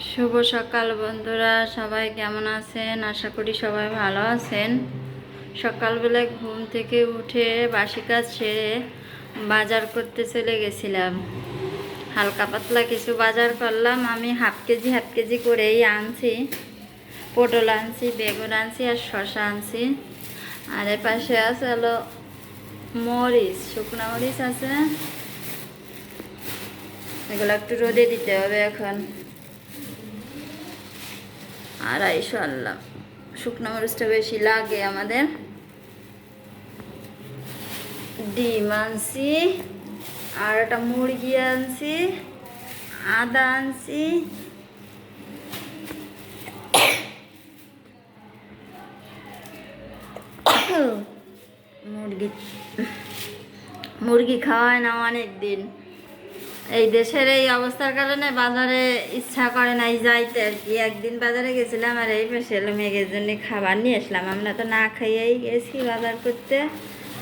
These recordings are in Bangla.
শুভ সকাল বন্ধুরা, সবাই কেমন আছেন? আশা করি সবাই ভালো আছেন। সকালবেলায় ঘুম থেকে উঠে বাসি কাজ সেরে বাজার করতে চলে গেছিলাম। হালকা পাতলা কিছু বাজার করলাম। আমি হাফ কেজি হাফ কেজি করেই আনছি। পটল আনছি, বেগুন আনছি আর শশা আনছি। আর এর পাশে আছে হলো মরিচ, শুকনো মরিচ আছে। এগুলো একটু রোদে দিতে হবে এখন। আড়াইশো আনলাম। শুকনো মরিচটা বেশি লাগে আমাদের। ডিম আনছি, আর একটা মুরগি আনছি, আদা আনছি। মুরগি মুরগি খাওয়ায় না অনেক দিন এই দেশের এই অবস্থার কারণে বাজারে ইচ্ছা করে নাই যাইতে আর কি। একদিন বাজারে গেছিলাম আর এই পাশে মেঘের জন্য খাবার নিয়ে আসলাম। আমরা তো না খাইয়েই গেছি বাজার করতে।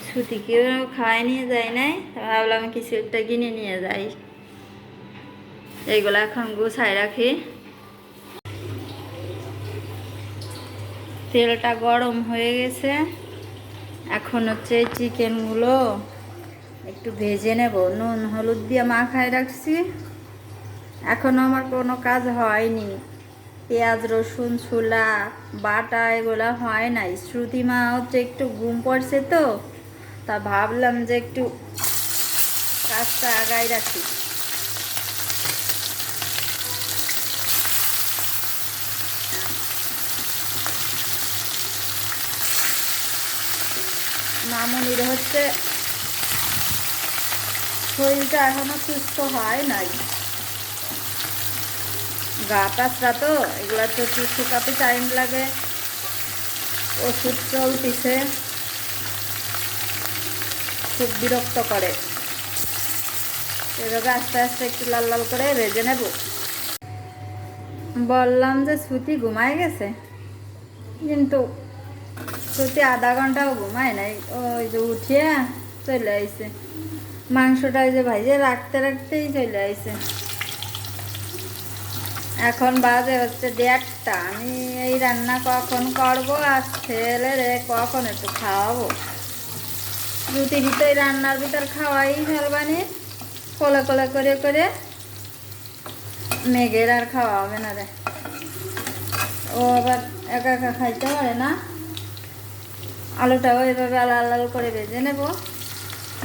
ছুটিকেও খাওয়াই নিয়ে যাই নাই। ভাবলাম কিছু একটা কিনে নিয়ে যাই। এইগুলো এখন গুছাই রাখি। তেলটা গরম হয়ে গেছে। এখন হচ্ছে চিকেনগুলো একটু ভেজে নেব। নুন, হলুদ দিয়ে মাখায় রাখছি। এখনও আমার কোনো কাজ হয়নি। পেঁয়াজ, রসুন, ছোলা, বাটা এগুলো হয় নাই। শ্রুতি মা হচ্ছে একটু ঘুম পড়ছে তো, তা ভাবলাম যে একটু কাজটা আগাই রাখি। মামনির হচ্ছে শরীরটা এখনও সুস্থ হয় নাই। গা টাচরা তো, এগুলা তো শুকাতে টাইম লাগে। ওষুধ চলতিছে। খুব বিরক্ত করে। এভাবে আস্তে আস্তে একটু লাল লাল করে ভেজে নেব। বললাম যে শ্রুতি ঘুমায় গেছে। কিন্তু শ্রুতি আধা ঘন্টাও ঘুমায় নাই। ওই যে উঠিয়ে চলে আইছে। মাংসটা যে ভাইজে রাখতে রাখতেই চলে আসে এখন বাজে হচ্ছে দেড়টা। আমি এই রান্না কখন করব আর ছেলে রে কখন একটু খাওয়াবো? রুটি ভিতরে রান্নার ভিতর খাওয়াই ফেলবানি। কোলে কোলে করে করে মেঘের আর খাওয়া হবে না রে। ও আবার একা একা খাইতে পারে না। আলুটাও এভাবে আলাল আলাল করে ভেজে নেব।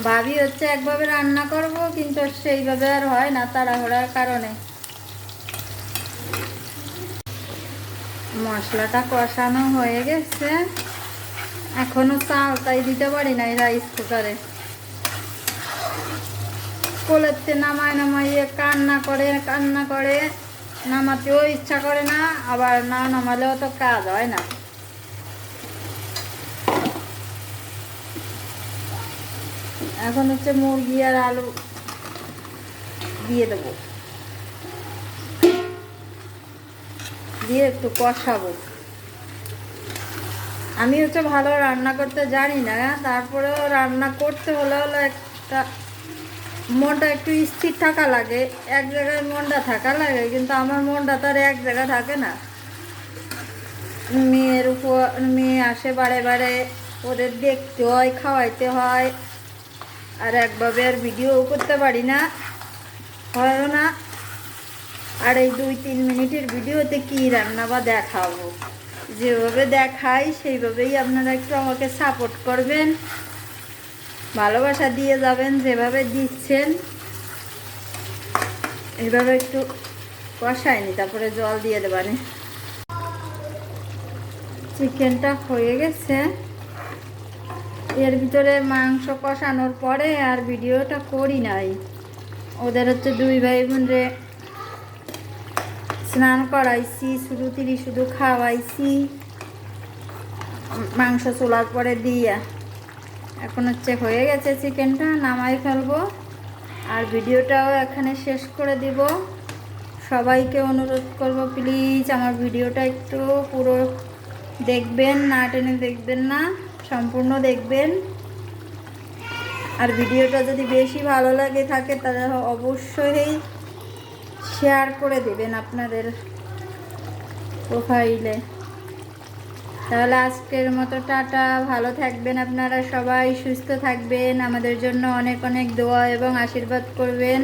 ভাবি হচ্ছে একভাবে রান্না করব, কিন্তু সেইভাবে আর হয় না তাড়াহুড়ার কারণে। মশলাটা কষানো হয়ে গেছে। এখনও চালটাই দিতে পারি নাই রাইস কুকারে কোলেতে নামায় নামাইয়ে কান্না করে কান্না করে। নামাতেও ইচ্ছা করে না, আবার না নামালেও তো কাজ হয় না। এখন হচ্ছে মুরগি আর আলু দিয়ে দেবো। দিয়ে একটু কষাবো। আমি হচ্ছে ভালো রান্না করতে জানি না, তারপরেও রান্না করতে হলে হলো একটা মনটা একটু স্থির থাকা লাগে, এক জায়গায় মনটা থাকা লাগে, কিন্তু আমার মনটা তো আর এক জায়গায় থাকে না। মেয়ের উপর, মেয়ে আসে বারে বারে, ওদের দেখতে হয়, খাওয়াইতে হয়। আর একভাবে আর ভিডিও করতে পারি না, হয়ও না। আর এই দুই তিন মিনিটের ভিডিওতে কি রান্না বা দেখাবো? যেভাবে দেখাই, সেইভাবেই আপনারা একটু আমাকে সাপোর্ট করবেন। ভালোবাসা দিয়ে যাবেন, যেভাবে দিচ্ছেন। এভাবে একটু কষায়নি তারপরে জল দিয়ে দেবানে। চিকেনটা হয়ে গেছে। এর ভিতরে মাংস কষানোর পরে আর ভিডিওটা করি নাই। ওদের হচ্ছে দুই ভাই বোন রে স্নান করাইছি, শুধু তিরি শুধু খাওয়াইছি, মাংস চোলার পরে দিয়া। এখন হচ্ছে হয়ে গেছে চিকেনটা, নামাই ফেলব। আর ভিডিওটাও এখানে শেষ করে দিব। সবাইকে অনুরোধ করব, প্লিজ আমার ভিডিওটা একটু পুরো দেখবেন, না টেনে দেখবেন না। সম্পূর্ণ দেখবেন। আর ভিডিওটা যদি বেশি ভালো লাগে থাকে, তাহলে অবশ্যই শেয়ার করে দেবেন আপনাদের প্রোফাইলে তাহলে আজকের মতো টাটা। ভালো থাকবেন আপনারা সবাই, সুস্থ থাকবেন। আমাদের জন্য অনেক অনেক দোয়া এবং আশীর্বাদ করবেন।